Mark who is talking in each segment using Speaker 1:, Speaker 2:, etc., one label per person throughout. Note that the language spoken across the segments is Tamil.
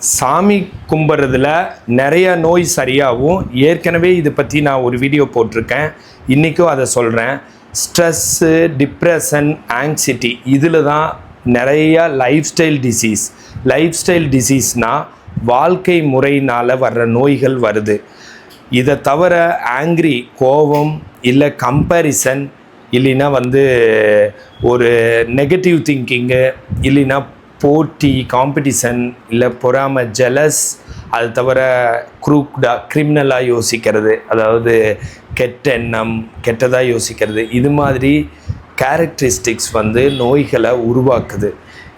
Speaker 1: சாமி கும்பிட்றதுல நிறைய நோய் சரியாகும் ஏற்கனவே இதை பற்றி நான் ஒரு வீடியோ போட்டிருக்கேன். இன்றைக்கும் அதை சொல்கிறேன் ஸ்ட்ரெஸ்ஸு டிப்ரெஷன் ஆங்ஸிட்டி இதில் தான் நிறையா lifestyle disease lifestyle டிசீஸ்னால் வாழ்க்கை முறையினால் வர்ற நோய்கள் வருது. இதை தவிர ஆங்க்ரி கோபம் இல்லை கம்பேரிசன் இல்லைன்னா வந்து ஒரு நெகட்டிவ் திங்கிங்கு இல்லைன்னா போட்டி காம்படிஷன் இல்லை பொறாமை ஜெலஸ் அது தவிர குரூக்டா கிரிமினலாக யோசிக்கிறது. அதாவது கெட்ட எண்ணம் கெட்டதாக யோசிக்கிறது. இது மாதிரி கேரக்டரிஸ்டிக்ஸ் வந்து நோய்களை உருவாக்குது.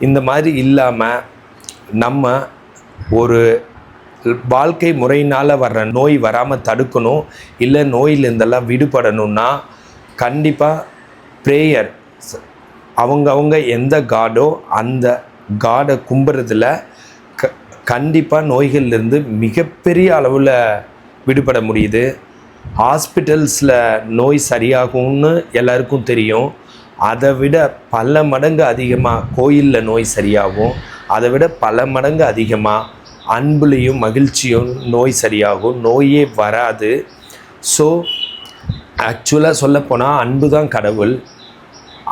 Speaker 1: இந்த மாதிரி இல்லாமல் நம்ம ஒரு வாழ்க்கை முறையினால் வர்ற நோய் வராமல் தடுக்கணும். இல்லை நோயிலேருந்தெல்லாம் விடுபடணும்னா கண்டிப்பாக ப்ரேயர் அவங்க அவங்க எந்த காடோ அந்த காடை கும்புறதுல க கண்டிப்பாக நோய்கள்லேருந்து மிகப்பெரிய அளவில் விடுபட முடியுது. ஹாஸ்பிட்டல்ஸில் நோய் சரியாகும்னு எல்லாருக்கும் தெரியும். அதை விட பல மடங்கு அதிகமாக கோயிலில் நோய் சரியாகும். அதை விட பல மடங்கு அதிகமாக அன்புலேயும் மகிழ்ச்சியும் நோய் சரியாகும். நோயே வராது. ஸோ ஆக்சுவலாக சொல்லப்போனால் அன்பு தான் கடவுள்.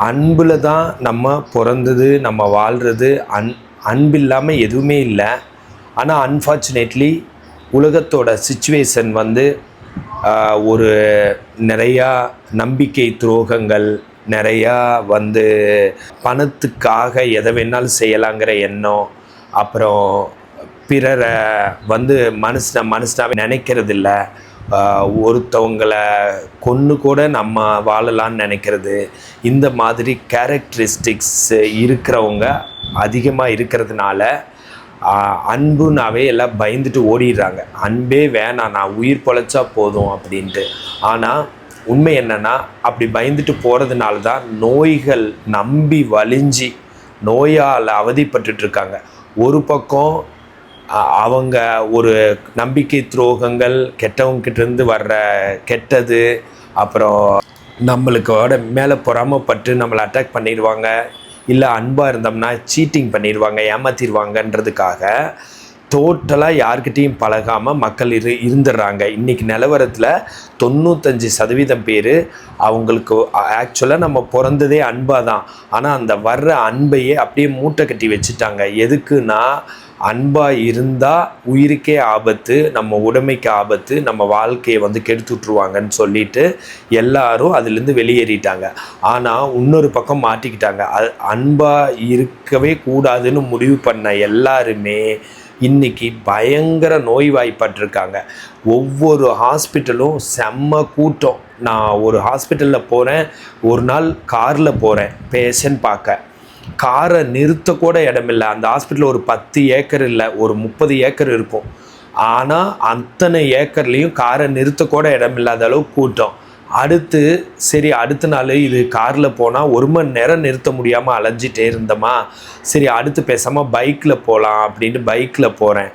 Speaker 1: அன்பில் தான் நம்ம பிறந்தது நம்ம வாழ்கிறது அன் அன்பு இல்லாமல் எதுவுமே இல்லை. ஆனால் அன்ஃபார்ச்சுனேட்லி உலகத்தோட சுச்சுவேஷன் வந்து ஒரு நிறையா நம்பிக்கை துரோகங்கள் நிறையா வந்து பணத்துக்காக எதை வேணாலும் செய்யலாங்கிற எண்ணம் அப்புறம் பிறரை வந்து மனுஷனை மனுஷனாகவே நினைக்கிறதில்லை. ஒருத்தவங்கள கொன்று கூட நம்ம வாழலாம்னு நினைக்கிறது இந்த மாதிரி கேரக்டரிஸ்டிக்ஸ் இருக்கிறவங்க அதிகமாக இருக்கிறதுனால அன்புனாவே எல்லாம் பயந்துட்டு ஓடிடுறாங்க. அன்பே வேணாம் நான் உயிர் பொழைச்சா போதும் அப்படின்ட்டு. ஆனால் உண்மை என்னென்னா அப்படி பயந்துட்டு போகிறதுனால தான் நோய்கள் நம்பி வலிஞ்சி நோயால் அவதிப்பட்டுட்டு இருக்காங்க. ஒரு பக்கம் அவங்க ஒரு நம்பிக்கை துரோகங்கள் கெட்டவங்கிட்டேருந்து வர்ற கெட்டது அப்புறம் நம்மளுக்கோட மேலே பொறாமப்பட்டு நம்மளை அட்டாக் பண்ணிடுவாங்க இல்லை அன்பாக இருந்தோம்னா சீட்டிங் பண்ணிடுவாங்க ஏமாத்திடுவாங்கன்றதுக்காக டோட்டலாக யார்கிட்டேயும் பழகாமல் மக்கள் இரு இருந்துடுறாங்க. இன்றைக்கி நிலவரத்தில் தொண்ணூத்தஞ்சு சதவீதம் பேர் அவங்களுக்கு ஆக்சுவலாக நம்ம பிறந்ததே அன்பாக தான் ஆனால் அந்த வர்ற அன்பையே அப்படியே மூட்டை கட்டி வச்சுட்டாங்க. எதுக்குன்னா அன்பாக இருந்தால் உயிருக்கே ஆபத்து நம்ம உடைமைக்கு ஆபத்து நம்ம வாழ்க்கையை வந்து கெடுத்து விட்ருவாங்கன்னு சொல்லிட்டு எல்லாரும் அதுலேருந்து வெளியேறிட்டாங்க. ஆனால் இன்னொரு பக்கம் மாட்டிக்கிட்டாங்க. அது அன்பாக இருக்கவே கூடாதுன்னு முடிவு பண்ண எல்லாருமே இன்னைக்கு பயங்கர நோய்வாய்ப்பட்டிருக்காங்க. ஒவ்வொரு ஹாஸ்பிட்டலும் செம்ம கூட்டம். நான் ஒரு ஹாஸ்பிட்டலில் போகிறேன் ஒரு நாள் காரில் போகிறேன் பேஷண்ட் பார்க்க. காரை நிறுத்தக்கூட இடமில்லை. அந்த ஹாஸ்பிட்டலில் ஒரு பத்து ஏக்கர் இல்லை ஒரு முப்பது ஏக்கர் இருக்கும். ஆனால் அத்தனை ஏக்கர்லேயும் காரை நிறுத்தக்கூட இடமில்லாத அளவு கூட்டம். அடுத்து சரி அடுத்த நாள் இது காரில் போனால் ஒரு மணி நேரம் நிறுத்த முடியாமல் அலைஞ்சிட்டே இருந்தோமா? சரி அடுத்து பேசாமல் பைக்கில் போகலாம் அப்படின்ட்டு பைக்கில் போகிறேன்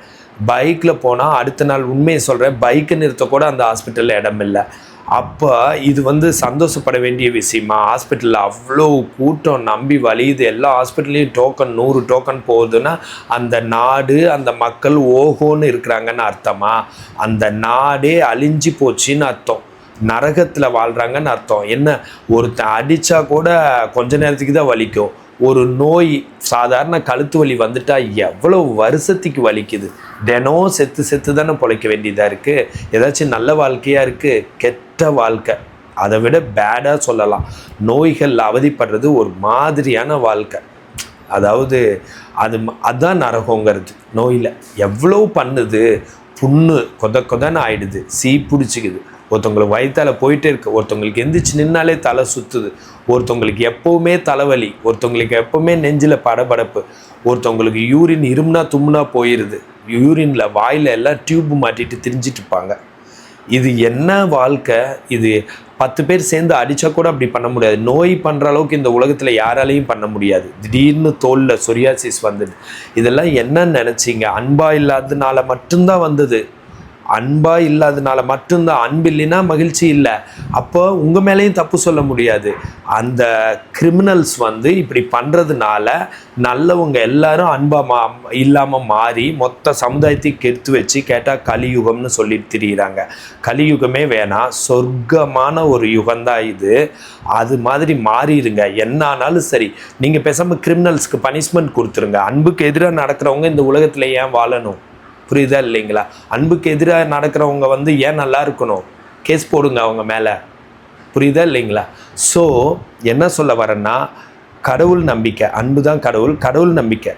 Speaker 1: பைக்கில் போனால் அடுத்த நாள் உண்மையை சொல்கிறேன் பைக்கை நிறுத்தக்கூட அந்த ஹாஸ்பிட்டலில் இடம் இல்லை அப்போ இது வந்து சந்தோஷப்பட வேண்டிய விஷயமா? ஹாஸ்பிட்டலில் அவ்வளோ கூட்டம் நம்பி வலியுது. எல்லா ஹாஸ்பிட்டல்லையும் டோக்கன் நூறு டோக்கன் போகுதுன்னா அந்த நாடு அந்த மக்கள் ஓஹோன்னு இருக்கிறாங்கன்னு அர்த்தமா? அந்த நாடே அழிஞ்சு போச்சுன்னு அர்த்தம். நரகத்தில் வாழ்கிறாங்கன்னு அர்த்தம். என்ன? ஒருத்தன் அடித்தா கூட கொஞ்ச நேரத்துக்கு தான் வலிக்கும். ஒரு நோய் சாதாரண கழுத்து வலி வந்துட்டா எவ்வளோ வருஷத்துக்கு வலிக்குது. தினம் செத்து செத்து தானே பொழைக்க வேண்டியதாக இருக்குது ஏதாச்சும் நல்ல வாழ்க்கையாக இருக்குது கெட்ட வாழ்க்கை. அதை விட பேடாக சொல்லலாம். நோய்கள் அவதிப்படுறது ஒரு மாதிரியான வாழ்க்கை. அதாவது அது ம- அதான் நரகங்கிறது. நோயில் எவ்வளோ பண்ணுது? புண்ணு கொத கொதன்னு ஆயிடுது. சீ பிடிச்சிக்குது. ஒருத்தவங்களுக்கு வயிற்றால் போயிட்டே இருக்கு. ஒருத்தவங்களுக்கு எந்திரிச்சு நின்னாலே தலை சுற்றுது ஒருத்தவங்களுக்கு எப்போவுமே தலைவலி. ஒருத்தவங்களுக்கு எப்போவுமே நெஞ்சில் படபடப்பு. ஒருத்தவங்களுக்கு யூரின் இருமுனா தும்முனா போயிடுது யூரினில் வாயில் எல்லாம் டியூப் மாட்டிட்டு திரிஞ்சிட்டு இருப்பாங்க. இது என்ன வாழ்க்கை? இது பத்து பேர் சேர்ந்து அடித்தா கூட அப்படி பண்ண முடியாது. நோய் பண்ணுற அளவுக்கு இந்த உலகத்தில் யாராலையும் பண்ண முடியாது. திடீர்னு தோலில் சொரியாசிஸ் வந்தது. இதெல்லாம் என்னன்னு நினச்சிங்க? அன்பா இல்லாததுனால மட்டும்தான் வந்தது. அன்பாக இல்லாதனால மட்டும்தான் அன்பு இல்லைன்னா மகிழ்ச்சி இல்லை. அப்போ உங்கள் மேலேயும் தப்பு சொல்ல முடியாது. அந்த கிரிமினல்ஸ் வந்து இப்படி பண்ணுறதுனால நல்லவங்க எல்லாரும் அன்பா மா இல்லாமல் மாறி மொத்த சமுதாயத்தையும் கெடுத்து வச்சு கேட்டால் கலியுகம்னு சொல்லி திரியிறாங்க. கலியுகமே வேணாம் சொர்க்கமான ஒரு யுகம்தான் இது. அது மாதிரி மாறிடுங்க. என்ன ஆனாலும் சரி நீங்கள் பேசாமல் கிரிமினல்ஸ்க்கு பனிஷ்மெண்ட் கொடுத்துருங்க. அன்புக்கு எதிராக நடக்கிறவங்க இந்த உலகத்தில் ஏன் வாழணும்? புரியுதா இல்லைங்களா? அன்புக்கு எதிராக நடக்கிறவங்க வந்து ஏன் நல்லா இருக்கணும்? கேஸ் போடுங்க அவங்க மேலே. புரியுதா இல்லைங்களா? ஸோ என்ன சொல்ல வரேன்னா கடவுள் நம்பிக்கை அன்பு தான் கடவுள் கடவுள் நம்பிக்கை.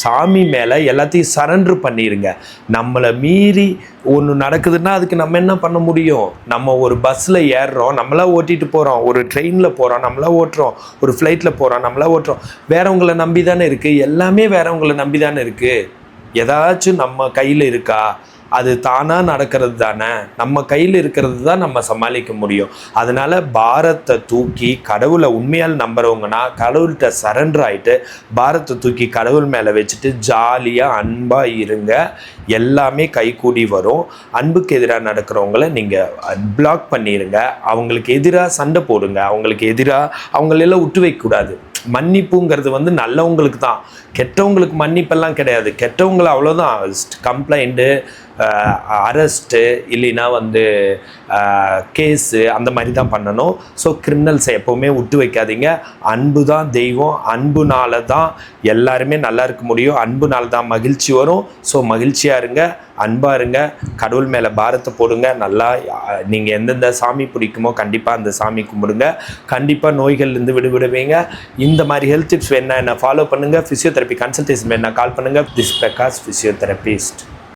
Speaker 1: சாமி மேலே எல்லாத்தையும் சரண்டர் பண்ணிடுங்க நம்மளை மீறி ஒன்று நடக்குதுன்னா அதுக்கு நம்ம என்ன பண்ண முடியும்? நம்ம ஒரு பஸ்ஸில் ஏறுறோம் நம்மளா ஓட்டிகிட்டு போகிறோம் ஒரு ட்ரெயினில் போகிறோம் நம்மளா ஓட்டுறோம் ஒரு ஃப்ளைட்டில் போகிறோம் நம்மளா ஓட்டுறோம். வேறவங்களை நம்பி தானே இருக்குது எல்லாமே வேறவங்களை நம்பி தானே இருக்குது ஏதாச்சும் நம்ம கையில் இருக்கா? அது தானாக நடக்கிறது தானே? நம்ம கையில் இருக்கிறது தான் நம்ம சமாளிக்க முடியும். அதனால் பாரத்தை தூக்கி கடவுளை உண்மையால் நம்புறவங்கன்னா கடவுள்கிட்ட சரண்டர் ஆகிட்டு பாரத்தை தூக்கி கடவுள் மேலே வச்சுட்டு ஜாலியாக அன்பாக இருங்க. எல்லாமே கைகூடி வரும். அன்புக்கு எதிராக நடக்கிறவங்கள நீங்கள் பிளாக் பண்ணிடுங்க அவங்களுக்கு எதிராக சண்டை போடுங்க. அவங்களுக்கு எதிராக அவங்களெல்லாம் விட்டு வைக்கக்கூடாது. மன்னிப்புங்கிறது வந்து நல்லவங்களுக்கு தான் கெட்டவங்களுக்கு மன்னிப்பெல்லாம் கிடையாது. கெட்டவங்களை அவ்வளோதான் கம்ப்ளைண்ட்டு அரெஸ்ட்டு இல்லைன்னா வந்து கேஸு அந்த மாதிரி தான் பண்ணணும் ஸோ கிரிமினல்ஸை எப்போவுமே விட்டு வைக்காதீங்க. அன்பு தான் தெய்வம். அன்புனால தான் எல்லாருமே நல்லா இருக்க முடியும். அன்புனால தான் மகிழ்ச்சி வரும். ஸோ மகிழ்ச்சியாக இருங்க. அன்பாக இருங்க. கடவுள் மேலே பாரத்தை போடுங்க. நல்லா நீங்கள் எந்தெந்த சாமி பிடிக்குமோ கண்டிப்பாக அந்த சாமி கும்பிடுங்க. கண்டிப்பாக நோய்கள்லேருந்து விடுவிடுவீங்க. இந்த மாதிரி ஹெல்த் டிப்ஸ் வேணா என்ன? ஃபாலோ பண்ணுங்கள் ஃபிசியோதெரப்பி கன்சல்டேஷன் வேணா கால் பண்ணுங்கள் திஸ் பிரகாஷ் ஃபிசியோதெரபிஸ்ட்